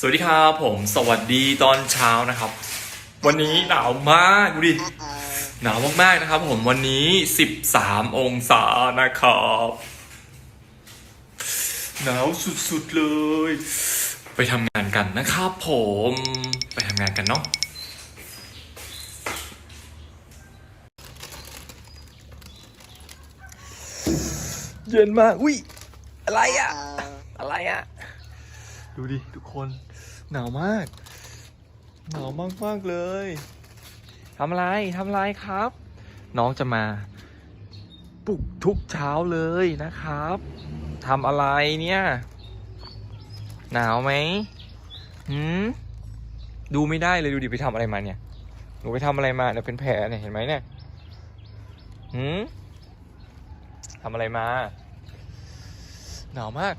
สวัสดีครับผมสวัสดีตอนเช้านะครับ วันนี้หนาวมากดูดิหนาวมากๆนะครับ ผมวันนี้ 13 องศานะครับหนาวสุดๆเลย ไปทำงานกันนะครับผมไปทำงานกันเนาะเย็นมากอุ้ยอะไรอะอะไรอะ ดูดิทุกคนหนาวมาก หนาวมากมากๆเลยทำอะไรทำอะไรครับ น้องจะมาปลุกทุกเช้าเลยนะครับทำอะไรเนี่ย หนาวไหมหืมดูไม่ได้เลยดูดิไปทำอะไรมาเนี่ยหนูไปทำอะไรมาเนี่ยเป็นแผลเนี่ยเห็นไหมเนี่ยหืมทำอะไรมา หนาวมาก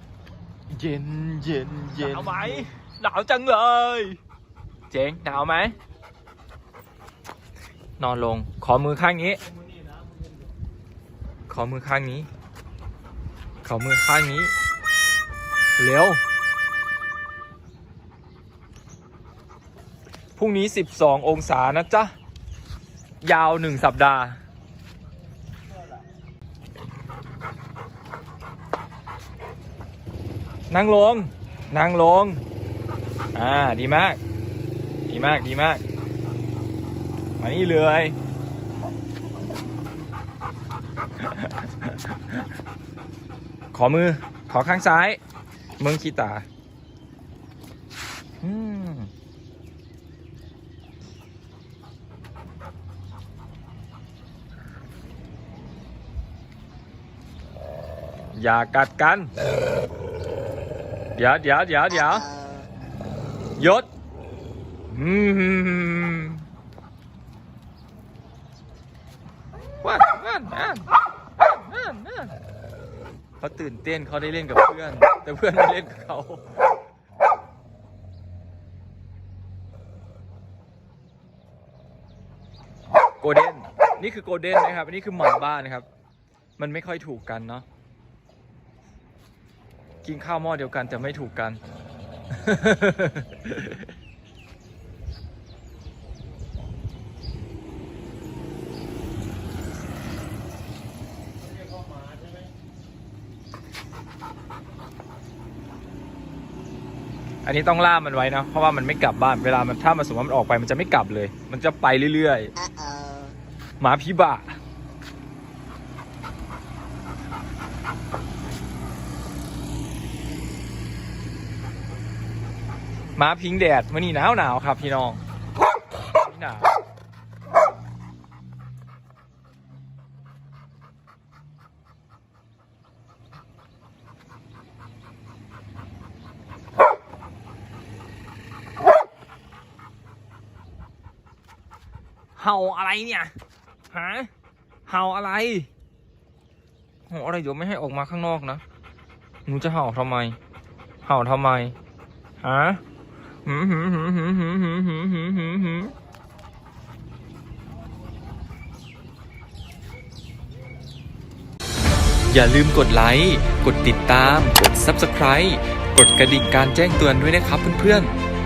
เย็นเย็นเย็นหนาวไหมหนาวจังเลย เจ๋งหนาวไหม นอนลง ขอมือข้างนี้ ขอมือข้างนี้ ขอมือข้างนี้ เร็ว พรุ่งนี้ 12 องศานะจ๊ะ ยาวหนึ่งสัปดาห์ นั่งลง นั่งลง อ่า ดีมาก ดีมาก ดีมาก มานี่เลย ขอมือ ขอข้างซ้าย มึงขี้ตา อืมอย่ากัดกัน เดี๋ยวเดี๋ยวเดี๋ยวเดี๋ยวยศอืมว่านว่านว่านว่านว่านว่านเขาตื่นเต้นเขาได้เล่นกับเพื่อน แต่เพื่อนไม่เล่นกับเขาโกลเด้นนี่คือโกลเด้นนะครับอันนี้คือหมาบ้านนะครับ มันไม่ค่อยถูกกันเนาะ กินข้าวหม้อเดียวกันแต่ไม่ถูกกัน อันนี้ต้องล่ามมันไว้นะ เพราะว่ามันไม่กลับบ้าน เวลามันถ้ามันสมมติว่ามันออกไปมันจะไม่กลับเลย มันจะไปเรื่อยๆ หมาพิบะ มาพิงแดดวันนี้หนาวหนาวๆครับพี่น้องหนาวเห่าอะไรเนี่ยฮะเห่าอะไรเห่าอะไรเดี๋ยวไม่ให้ออกมาข้างนอกนะ หนูจะเห่าทำไม เห่าทำไมฮะ หืมหืมหืมหืมหืมหืมหืมหืมหืมหืมอย่าลืมกดไลค์ กดติดตาม กด Subscribe กดกระดิ่งการแจ้งเตือนด้วยนะครับเพื่อนๆ